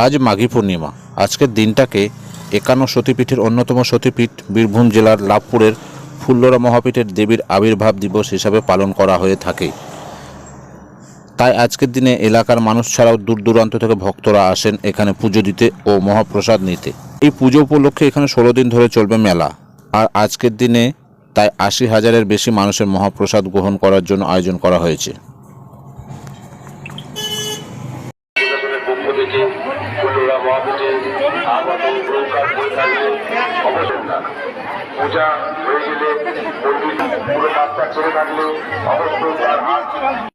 আজ মাঘী পূর্ণিমা। আজকের দিনটাকে একান্ন সতীপীঠের অন্যতম সতীপীঠ বীরভূম জেলার লাভপুরের ফুল্লরা মহাপীঠের দেবীর আবির্ভাব দিবস হিসাবে পালন করা হয়ে থাকে। তাই আজকের দিনে এলাকার মানুষ ছাড়াও দূর দূরান্ত থেকে ভক্তরা আসেন এখানে পুজো দিতে ও মহাপ্রসাদ নিতে। এই পুজো উপলক্ষে এখানে ষোলো দিন ধরে চলবে মেলা। আর আজকের দিনে তাই আশি হাজারের বেশি মানুষের মহাপ্রসাদ গ্রহণ করার জন্য আয়োজন করা হয়েছে। পূজা হয়ে গেলে পুরো কাজটা ছেড়ে থাকলে অবশ্যই তার হাত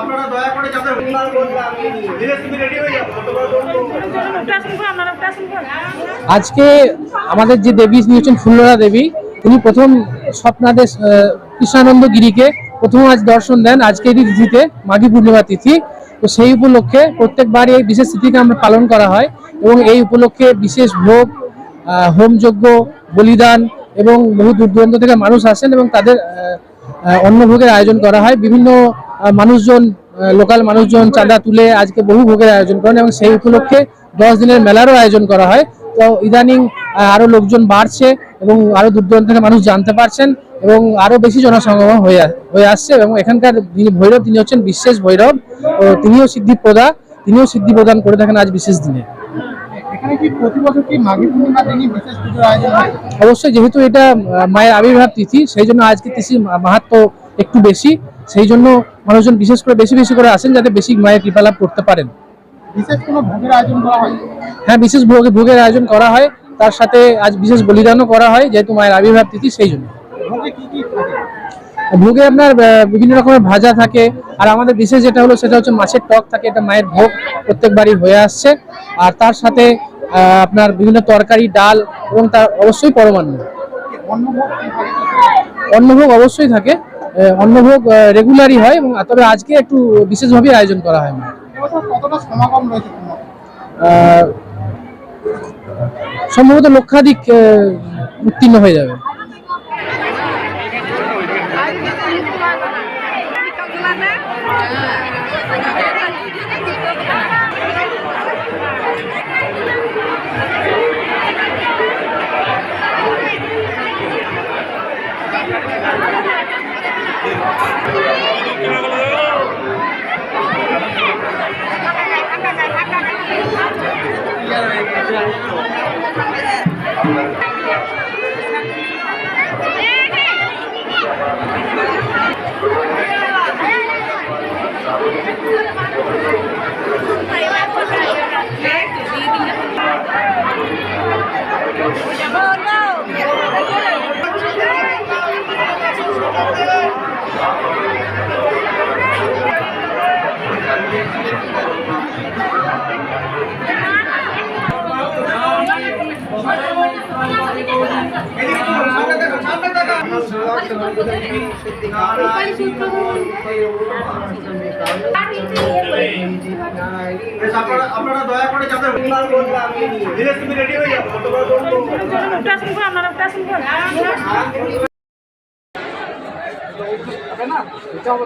আপনারা দয়া করে যাতে আজকে আমাদের যে দেবী তিনি হচ্ছেন ফুল্লরা দেবী, তিনি প্রথম স্বপ্নাদেশ কৃষ্ণানন্দ গিরিকে প্রথম আজ দর্শন দেন আজকেরই তিথিতে, মাঘী পূর্ণিমা তিথি। তো সেই উপলক্ষে প্রত্যেকবার এই বিশেষ তিথিকে আমরা পালন করা হয়। এবং এই উপলক্ষে বিশেষ ভোগ হোমযজ্ঞ, বলিদান এবং বহু দূর দূরান্ত থেকে মানুষ আসেন এবং তাদের অন্নভোগের আয়োজন করা হয়। বিভিন্ন মানুষজন লোকাল মানুষজন চাঁদা তুলে আজকে বহু ভোগের আয়োজন করেন এবং সেই উপলক্ষে দশ দিনের মেলারও আয়োজন করা হয়। তো ইদানিং আরও লোকজন বাড়ছে এবং আরও দূর দূরান্ত থেকে মানুষ জানতে পারছেন এবং আরও বেশি জনসমাগম হয়ে হয়ে আসছে এবং এখানকার যিনি ভৈরব, তিনি হচ্ছেন বিশেষ ভৈরব ও তিনিও সিদ্ধি প্রদা, তিনিও সিদ্ধি প্রদান করে থাকেন আজ বিশেষ দিনে। এখানে কি প্রতি বছর কি মাঘী পূর্ণিমার দিনই বিশেষ পুজোর আয়োজন হয়? অবশ্যই যেহেতু এটা মায়ের আবির্ভাব তিথি সেই জন্য আজকে তিথি মাহাত্ম একটু বেশি। সেই জন্য মানুষজন বিশেষ করে বেশি বেশি করে আসেন যাতে বেশি মায়ের কৃপা লাভ করতে পারেন। বিশেষ কোনো ভোগের আয়োজন করা হয়? হ্যাঁ বিশেষ ভোগে ভোগের আয়োজন করা হয়। তার সাথে আজ বিশেষ বলিদানও করা হয় যেহেতু মায়ের আবির্ভাব তিথি সেই জন্য। ভোগে আপনার বিভিন্ন রকমের ভাজা থাকে। আর আমাদের বিশেষ যেটা হলো, সেটা হচ্ছে মাছের টক থাকে, এটা মায়ের ভোগ প্রত্যেকবারই হয়ে আসছে। আর তার সাথে আপনার বিভিন্ন তরকারি, ডাল এবং তার অবশ্যই পরমান্ন। অন্নভোগ অবশ্যই থাকে। অন্নভোগ রেগুলারই হয় এবং, তবে আজকে একটু বিশেষভাবে আয়োজন করা হয় সম্ভবত লক্ষাধিক উত্তীর্ণ হয়ে যাবে। আপনারা আপনারা দয়া করে যাতে ধীরে তুমি রেডি হয়ে যাও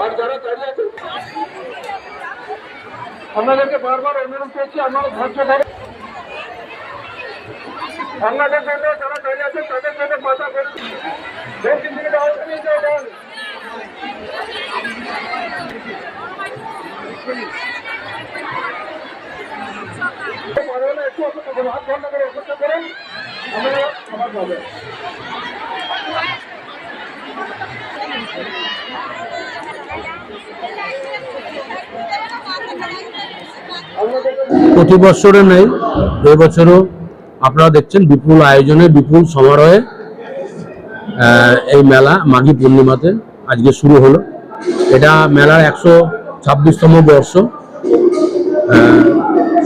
আর যারা দাঁড়িয়ে আছেন আপনাদেরকে বারবার অনুরোধ করছি, আপনারা ধৈর্য ধরে আপনাদের জন্য যারা দাঁড়িয়ে আছেন তাদের জন্য প্রতি বছরে নেই এবছরও আপনারা দেখছেন বিপুল আয়োজনে, বিপুল সমারোহে এই মেলা মাঘী পূর্ণিমাতে আজকে শুরু হলো। এটা মেলার একশো ছাব্বিশতম বর্ষ।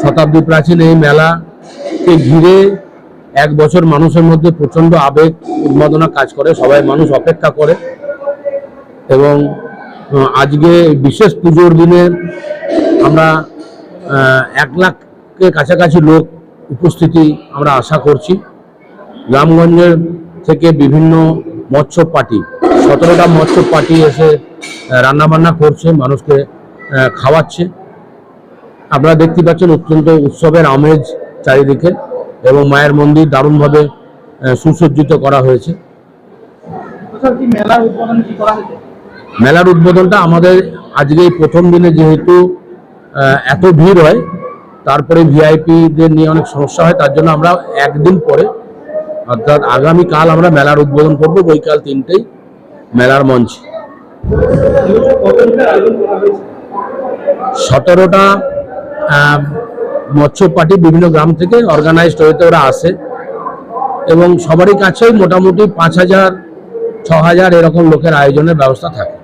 শতাব্দী প্রাচীন এই মেলাকে ঘিরে এক বছর মানুষের মধ্যে প্রচণ্ড আবেগ, উন্মাদনা কাজ করে, সবাই মানুষ অপেক্ষা করে। এবং আজকে বিশেষ পুজোর দিনে আমরা এক লাখের কাছাকাছি লোক উপস্থিতি আমরা আশা করছি। গ্রামগঞ্জের থেকে বিভিন্ন মৎস্য পার্টি সতেরোটা মৎস্য পার্টি এসে রান্না বান্না করছে, মানুষকে খাওয়াচ্ছে। আপনারা দেখতে পাচ্ছেন অত্যন্ত উৎসবের আমেজ চারিদিকে এবং মায়ের মন্দির দারুণভাবে সুসজ্জিত করা হয়েছে। মেলার উদ্বোধনটা আমাদের আজকে প্রথম দিনে যেহেতু এত ভিড় হয় তারপরে ভিআইপিদের নিয়ে অনেক সমস্যা হয় তার জন্য আমরা একদিন পরে অর্থাৎ আগামীকাল আমরা মেলার উদ্বোধন করব বৈকাল তিনটেই মেলার মঞ্চে। সতেরোটা মৎস্য পার্টি বিভিন্ন গ্রাম থেকে অর্গানাইজড হইতে ওরা আসে। এবং সবারই কাছেই মোটামুটি পাঁচ হাজার, ছ হাজার এরকম লোকের আয়োজনের ব্যবস্থা থাকে।